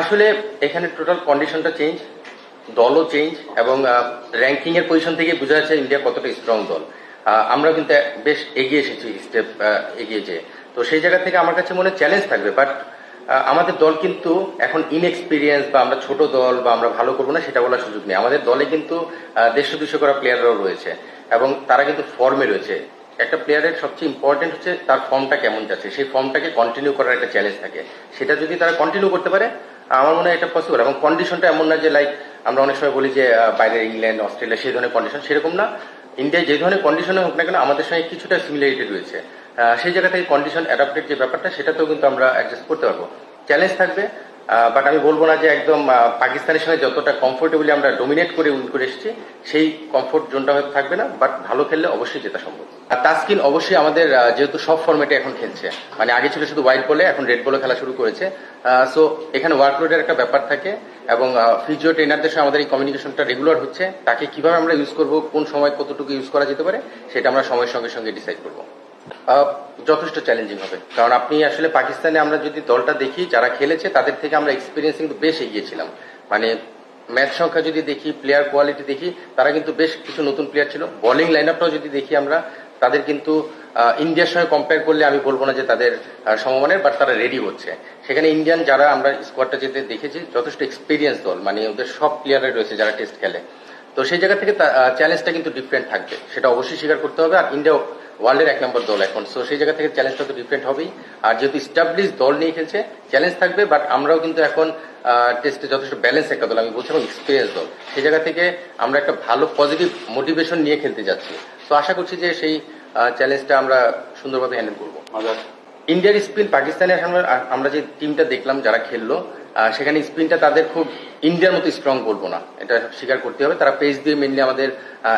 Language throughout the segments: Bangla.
আসলে এখানে টোটাল কন্ডিশনটা চেঞ্জ দলও চেঞ্জ এবং র্যাঙ্কিং এর পজিশন থেকে বোঝা যাচ্ছে ইন্ডিয়া কতটা স্ট্রং দল। আমরা কিন্তু বেশ এগিয়ে এসেছি স্টেপ এগিয়ে যেয়ে। তো সেই জায়গা থেকে আমার কাছে মনে চ্যালেঞ্জ থাকবে বাট আমাদের দল কিন্তু এখন ইনএক্সপিরিয়েন্স বা আমরা ছোট দল বা আমরা ভালো করব না, সেটা বলার সুযোগ নেই। আমাদের দলে কিন্তু দেড়শো দুশো করা প্লেয়াররাও রয়েছে, এবং তারা কিন্তু ফর্মে রয়েছে। একটা প্লেয়ারের সবচেয়ে ইম্পর্টেন্ট হচ্ছে তার ফর্মটা কেমন যাচ্ছে। সেই ফর্মটাকে কন্টিনিউ করার একটা চ্যালেঞ্জ থাকে। সেটা যদি তারা কন্টিনিউ করতে পারে, আমার মনে হয় এটা পসিবল এবং কন্ডিশনটা এমন না যে লাইক আমরা অনেক সময় বলি যে বাইরে ইংল্যান্ড, অস্ট্রেলিয়া, সেই ধরনের কন্ডিশন সেরকম না। ইন্ডিয়ায় যে ধরনের কন্ডিশনে হোক না কেন, আমাদের সঙ্গে কিছুটা সিমিলারিটি রয়েছে। সেই জায়গা থেকে কন্ডিশন অ্যাডাপ্টেড যে ব্যাপারটা, সেটাতেও কিন্তু আমরা অ্যাডজাস্ট করতে পারব। চ্যালেঞ্জ থাকবে বাট আমি বলব না যে একদম পাকিস্তানের সঙ্গে যতটা কমফোর্টেবলি আমরা ডোমিনেট করে উইন করে এসেছি, সেই কমফোর্ট জোনটা হয়তো থাকবে না বাট ভালো খেললে অবশ্যই জেতা সম্ভব। আর তাস্কিন অবশ্যই আমাদের যেহেতু সব ফর্মেটে এখন খেলছে মানে আগে ছিল শুধু হোয়াইট বলে এখন রেড বলে খেলা শুরু করেছে। সো এখানে ওয়ার্কলোডের একটা ব্যাপার থাকে, এবং ফিজিও ট্রেনারদের সঙ্গে আমাদের এই কমিউনিকেশনটা রেগুলার হচ্ছে, তাকে কীভাবে আমরা ইউজ করব, কোন সময় কতটুকু ইউজ করা যেতে পারে, সেটা আমরা সময়ের সঙ্গে সঙ্গে ডিসাইড করব। যথেষ্ট চ্যালেঞ্জিং হবে। কারণ আপনি আসলে পাকিস্তানে আমরা যদি দলটা দেখি, যারা খেলেছে, তাদের থেকে আমরা এক্সপিরিয়েন্স কিন্তু বেশ এগিয়েছিলাম। মানে ম্যাচ সংখ্যা যদি দেখি প্লেয়ার কোয়ালিটি দেখি, তারা কিন্তু বেশ কিছু নতুন প্লেয়ার ছিল। বোলিং লাইন আপটাও যদি দেখি আমরা, তাদের কিন্তু ইন্ডিয়ার সঙ্গে কম্পেয়ার করলে আমি বলব না যে তাদের সমমানের বাট তারা রেডি হচ্ছে। সেখানে ইন্ডিয়ান যারা আমরা স্কোয়াডটা যেতে দেখেছি, যথেষ্ট এক্সপিরিয়েন্স দল। মানে ওদের সব প্লেয়াররা রয়েছে যারা টেস্ট খেলে। তো সেই জায়গা থেকে চ্যালেঞ্জটা কিন্তু ডিফারেন্ট থাকবে। সেটা অবশ্যই স্বীকার করতে হবে। আর ইন্ডিয়া ওয়ার্ল্ডের এক নম্বর দল এখন। সো সেই জায়গা থেকে চ্যালেঞ্জটা তো ডিফারেন্ট হবেই। আর যেহেতু স্টাবলিশ দল নিয়ে খেলছে চ্যালেঞ্জ থাকবে বাট আমরাও কিন্তু এখন টেস্টে যথেষ্ট ব্যালেন্স একটা দল। আমি বলছি এবং এক্সপিরিয়েন্স দল। সেই জায়গা থেকে আমরা একটা ভালো পজিটিভ মোটিভেশন নিয়ে খেলতে যাচ্ছি। তো আশা করছি যে সেই চ্যালেঞ্জটা আমরা সুন্দরভাবে হ্যান্ডেল করব। ইন্ডিয়ার স্পিন পাকিস্তানের আমরা যে টিমটা দেখলাম যারা খেললো সেখানে স্পিনটা তাদের খুব ইন্ডিয়ার মতো স্ট্রং বলব না। এটা স্বীকার করতে হবে। তারা পেস দিয়ে মেনলি আমাদের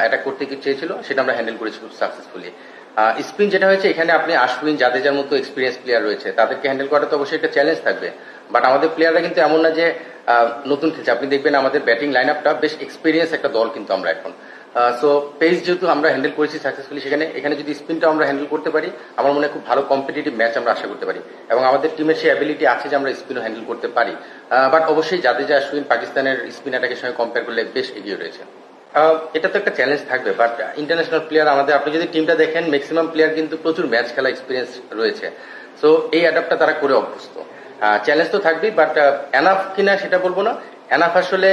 অ্যাটাক করতে চেয়েছিল, সেটা আমরা হ্যান্ডেল করেছি খুব সাকসেসফুলি স্পিন যেটা হয়েছে, এখানে আপনি আশ্বিন জাদেজার মতো এক্সপিরিয়েন্স প্লেয়ার রয়েছে। তাদেরকে হ্যান্ডেল করাটা তো অবশ্যই একটা চ্যালেঞ্জ থাকবে। বাট আমাদের প্লেয়াররা কিন্তু এমন না যে নতুন খেলছে। আপনি দেখবেন আমাদের ব্যাটিং লাইন আপটা বেশ এক্সপিরিয়েন্স একটা দল কিন্তু আমরা এখন। সো পেস যেহেতু আমরা হ্যান্ডেল করেছি সাকসেসফুলি সেখানে, এখানে যদি স্পিনটা আমরা হ্যান্ডেল করতে পারি, আমার মনে হয় খুব ভালো কম্পিটিটিভ ম্যাচ আমরা আশা করতে পারি। এবং আমাদের টিমের সেই অ্যাবিলিটি আছে যে আমরা স্পিনও হ্যান্ডেল করতে পারি। বাট অবশ্যই জাদেজা আশ্বিন পাকিস্তানের স্পিন অ্যাটাকের সঙ্গে কম্পেয়ার করলে বেশ এগিয়ে রয়েছে। এটা তো একটা চ্যালেঞ্জ থাকবে বাট ইন্টারন্যাশনাল প্লেয়ার আমাদের, আপনি যদি টিমটা দেখেন ম্যাক্সিমাম প্লেয়ার কিন্তু প্রচুর ম্যাচ খেলা এক্সপিরিয়েন্স রয়েছে। সো এই অ্যাডাপ্টটা তারা করে অভ্যস্ত। চ্যালেঞ্জ তো থাকবেই বাট এনাফ কিনা সেটা বলব না। এনাফ আসলে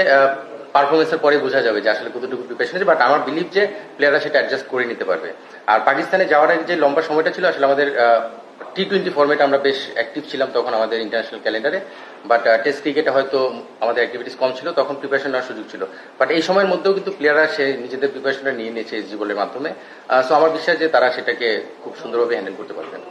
পারফরমেন্সের পরে বোঝা যাবে যে আসলে কতটুকু প্রিপারেশন আছে বাট আমার বিলিভ যে প্লেয়াররা সেটা অ্যাডজাস্ট করে নিতে পারবে। আর পাকিস্তানে যাওয়ার আগে যে লম্বা সময়টা ছিল, আসলে আমাদের টি টোয়েন্টি ফর্মেট আমরা বেশ অ্যাক্টিভ ছিলাম তখন আমাদের ইন্টারন্যাশনাল ক্যালেন্ডারে বাট টেস্ট ক্রিকেটে হয়তো আমাদের অ্যাক্টিভিটিস কম ছিল, তখন প্রিপারেশন নেওয়ার সুযোগ ছিল। বাট এই সময়ের মধ্যেও কিন্তু প্লেয়াররা সে নিজেদের প্রিপারেশনটা নিয়ে নিয়েছে এসজি বলের মাধ্যমে। সো আমার বিশ্বাস যে তারা সেটাকে খুব সুন্দরভাবে হ্যান্ডেল করতে পারবেন।